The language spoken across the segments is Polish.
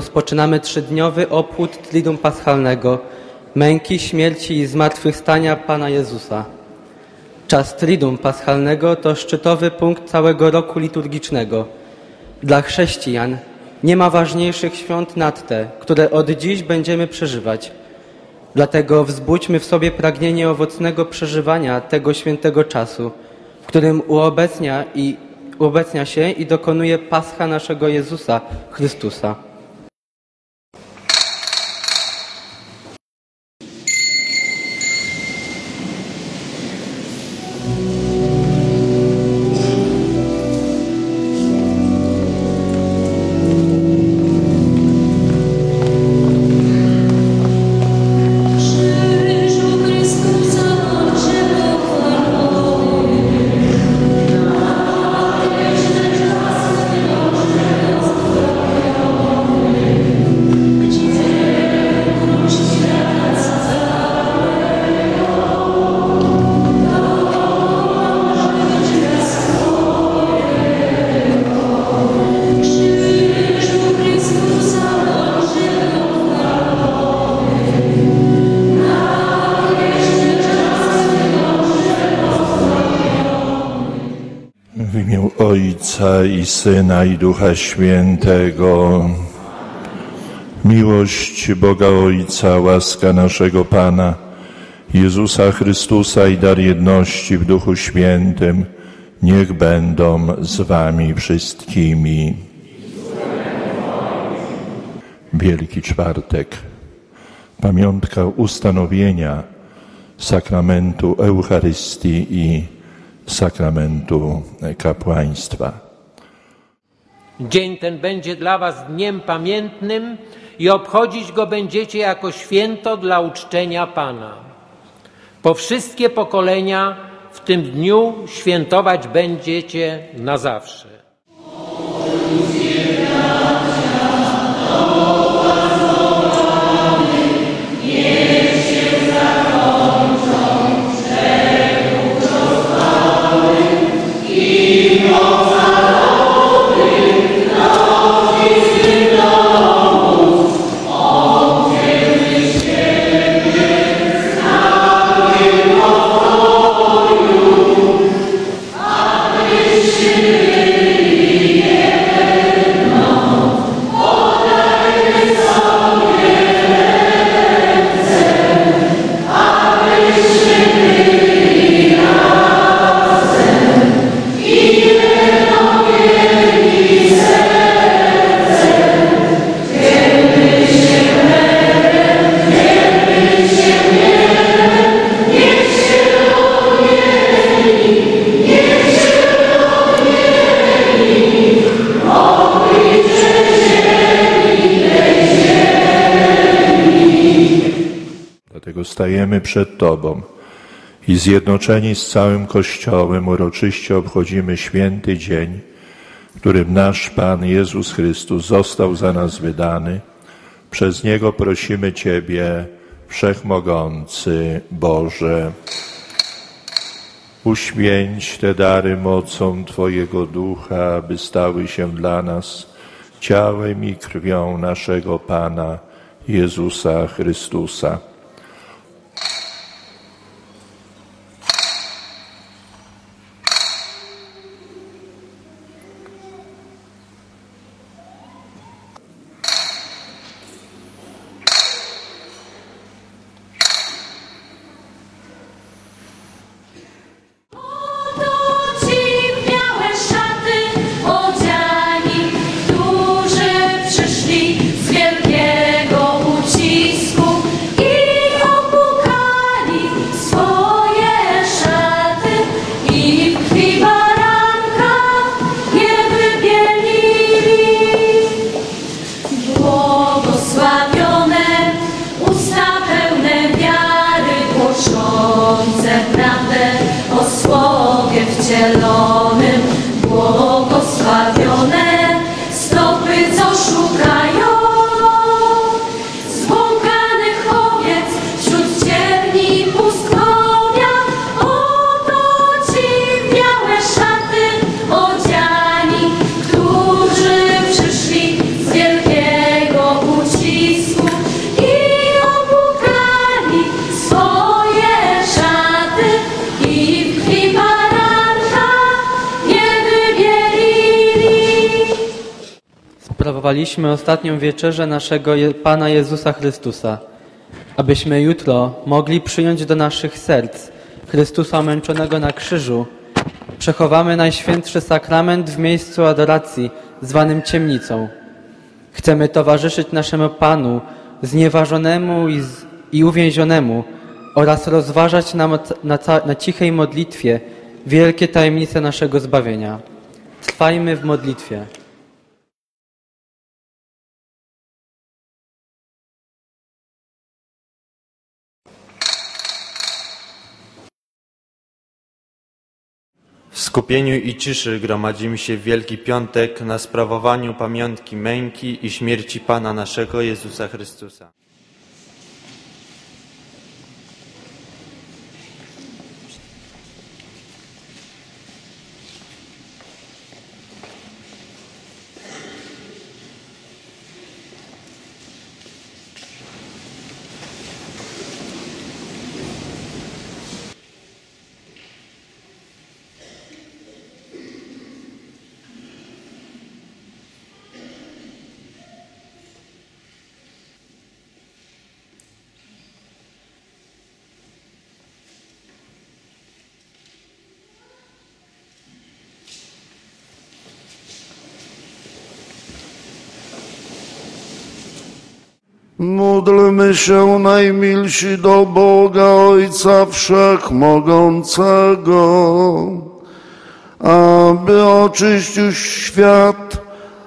rozpoczynamy trzydniowy obchód Triduum Paschalnego, męki, śmierci i zmartwychwstania Pana Jezusa. Czas Triduum Paschalnego to szczytowy punkt całego roku liturgicznego. Dla chrześcijan nie ma ważniejszych świąt nad te, które od dziś będziemy przeżywać. Dlatego wzbudźmy w sobie pragnienie owocnego przeżywania tego świętego czasu, w którym uobecnia, i, uobecnia się i dokonuje Pascha naszego Jezusa Chrystusa. Ojca i Syna i Ducha Świętego. Miłość Boga Ojca, łaska naszego Pana, Jezusa Chrystusa i dar jedności w Duchu Świętym, niech będą z Wami wszystkimi. Wielki Czwartek, pamiątka ustanowienia sakramentu Eucharystii i sakramentu kapłaństwa. Dzień ten będzie dla Was dniem pamiętnym i obchodzić go będziecie jako święto dla uczczenia Pana. Po wszystkie pokolenia w tym dniu świętować będziecie na zawsze. Stajemy przed Tobą i zjednoczeni z całym Kościołem uroczyście obchodzimy święty dzień, w którym nasz Pan Jezus Chrystus został za nas wydany. Przez Niego prosimy Ciebie, Wszechmogący Boże. Uświęć te dary mocą Twojego Ducha, aby stały się dla nas ciałem i krwią naszego Pana Jezusa Chrystusa. Sprawowaliśmy ostatnią wieczerzę naszego Pana Jezusa Chrystusa, abyśmy jutro mogli przyjąć do naszych serc Chrystusa męczonego na krzyżu, przechowamy Najświętszy Sakrament w miejscu adoracji zwanym ciemnicą. Chcemy towarzyszyć naszemu Panu znieważonemu i, z, i uwięzionemu oraz rozważać na, na, na cichej modlitwie wielkie tajemnice naszego zbawienia. Trwajmy w modlitwie. W skupieniu i ciszy gromadzimy się w Wielki Piątek na sprawowaniu pamiątki męki i śmierci Pana naszego Jezusa Chrystusa. Módlmy się najmilsi do Boga Ojca Wszechmogącego, aby oczyścił świat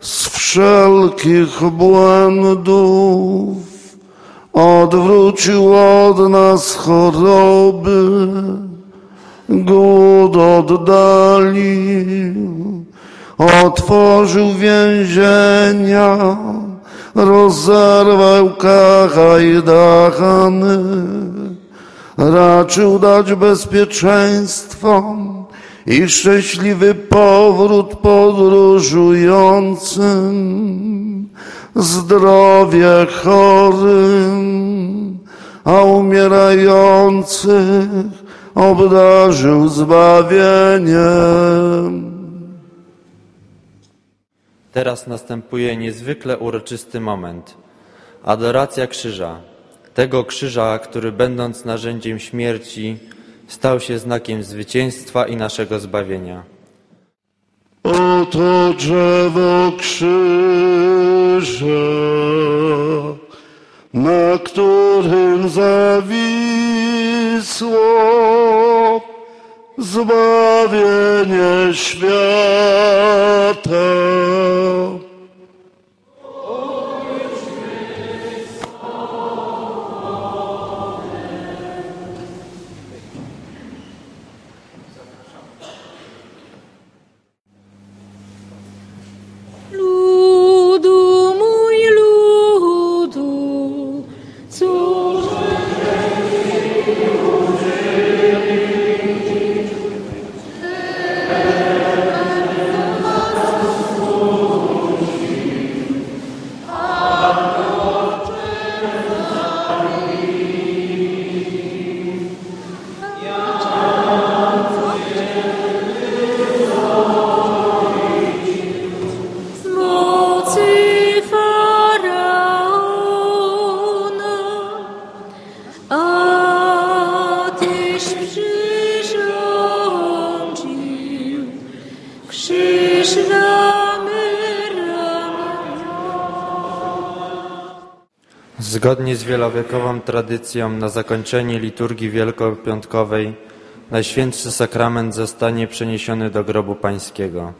z wszelkich błędów, odwrócił od nas choroby, głód oddalił, otworzył więzienia, rozerwał kajdany, raczył dać bezpieczeństwo i szczęśliwy powrót podróżującym, zdrowie chorym, a umierających obdarzył zbawieniem. Teraz następuje niezwykle uroczysty moment. Adoracja krzyża. Tego krzyża, który będąc narzędziem śmierci, stał się znakiem zwycięstwa i naszego zbawienia. Oto drzewo krzyża, na którym zawisło zbawienie świata. Zgodnie z wielowiekową tradycją, na zakończenie liturgii wielkopiątkowej Najświętszy Sakrament zostanie przeniesiony do grobu Pańskiego.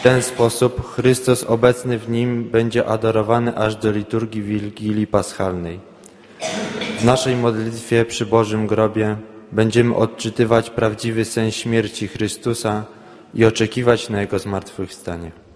W ten sposób Chrystus obecny w nim będzie adorowany aż do liturgii Wigilii Paschalnej. W naszej modlitwie przy Bożym grobie będziemy odczytywać prawdziwy sens śmierci Chrystusa i oczekiwać na Jego zmartwychwstanie.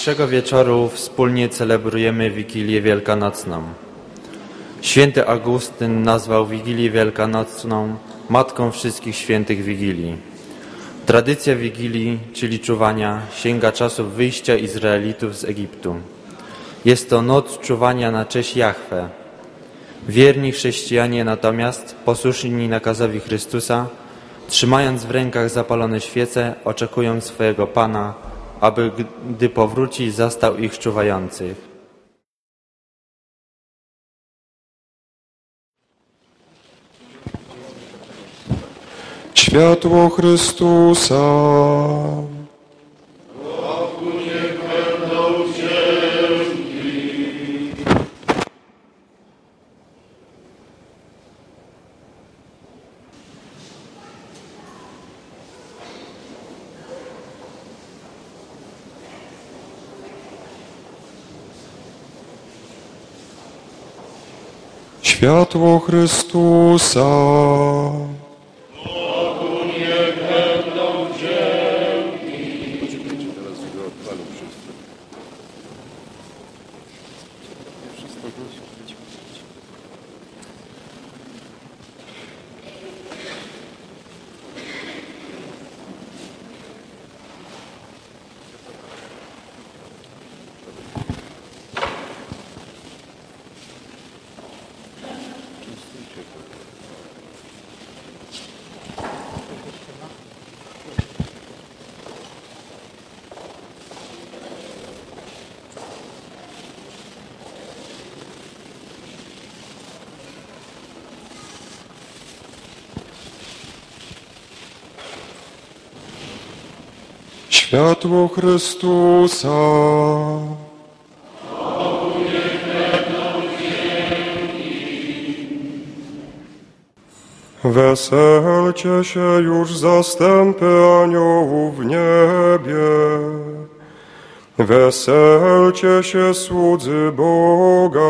Dzisiejszego wieczoru wspólnie celebrujemy Wigilię Wielkanocną. Święty Augustyn nazwał Wigilię Wielkanocną matką wszystkich świętych Wigilii. Tradycja Wigilii, czyli czuwania, sięga czasów wyjścia Izraelitów z Egiptu. Jest to noc czuwania na cześć Jahwe. Wierni chrześcijanie natomiast, posłuszni nakazowi Chrystusa, trzymając w rękach zapalone świece, oczekują swojego Pana, aby gdy powróci, zastał ich czuwających. Światło Chrystusa. Światło Chrystusa. Światło Chrystusa. Weselcie się już zastępy aniołów w niebie. Weselcie się słudzy Boga.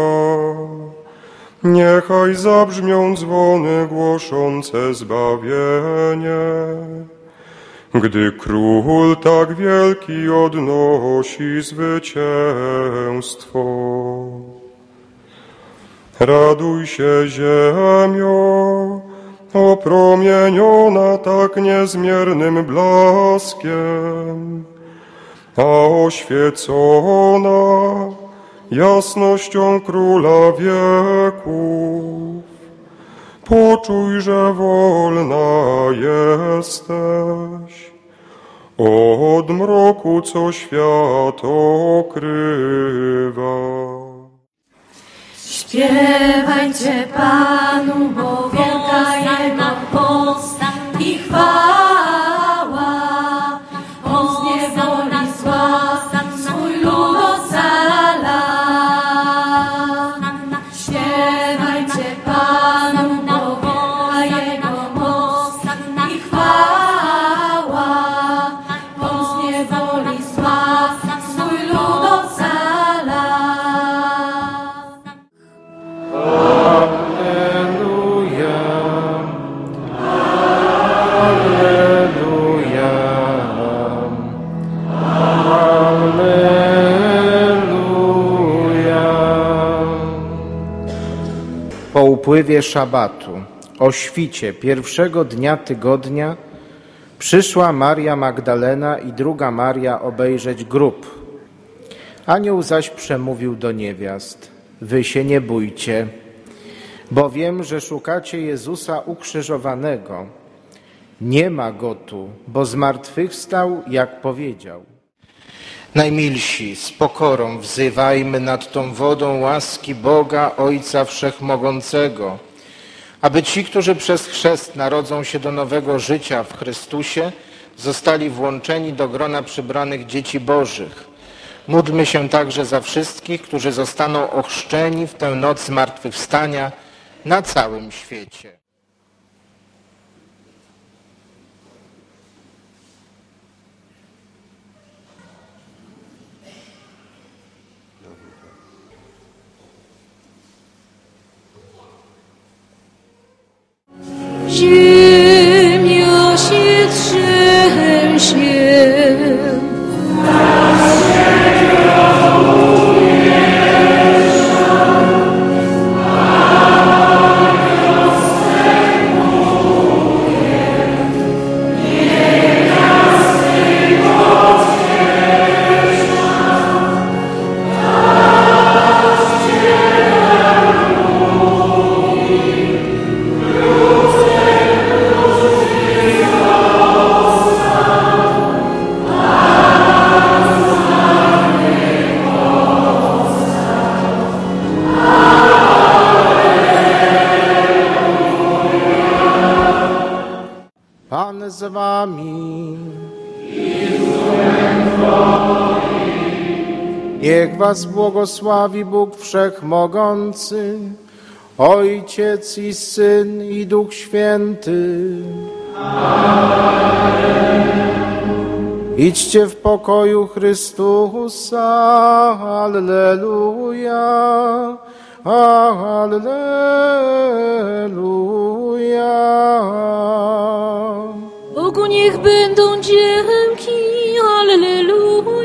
Niechaj zabrzmią dzwony głoszące zbawienie. Gdy król tak wielki odnosi zwycięstwo. Raduj się ziemio, opromieniona tak niezmiernym blaskiem, a oświecona jasnością króla wieków. Poczuj, że wolna jesteś od mroku, co świat okrywa. Śpiewajcie Panu, bo wielka Jego postać i chwała. Upływie szabatu, o świcie pierwszego dnia tygodnia, przyszła Maria Magdalena i druga Maria obejrzeć grób. Anioł zaś przemówił do niewiast: Wy się nie bójcie, bo wiem, że szukacie Jezusa ukrzyżowanego. Nie ma go tu, bo zmartwychwstał, jak powiedział. Najmilsi, z pokorą wzywajmy nad tą wodą łaski Boga, Ojca Wszechmogącego, aby ci, którzy przez chrzest narodzą się do nowego życia w Chrystusie, zostali włączeni do grona przybranych dzieci Bożych. Módlmy się także za wszystkich, którzy zostaną ochrzczeni w tę noc zmartwychwstania na całym świecie. 居 Niech was błogosławi Bóg Wszechmogący, Ojciec i Syn i Duch Święty. Idźcie w pokoju Chrystusa. Alleluja. Alleluja. Bogu niech będą dzięki, Alleluja.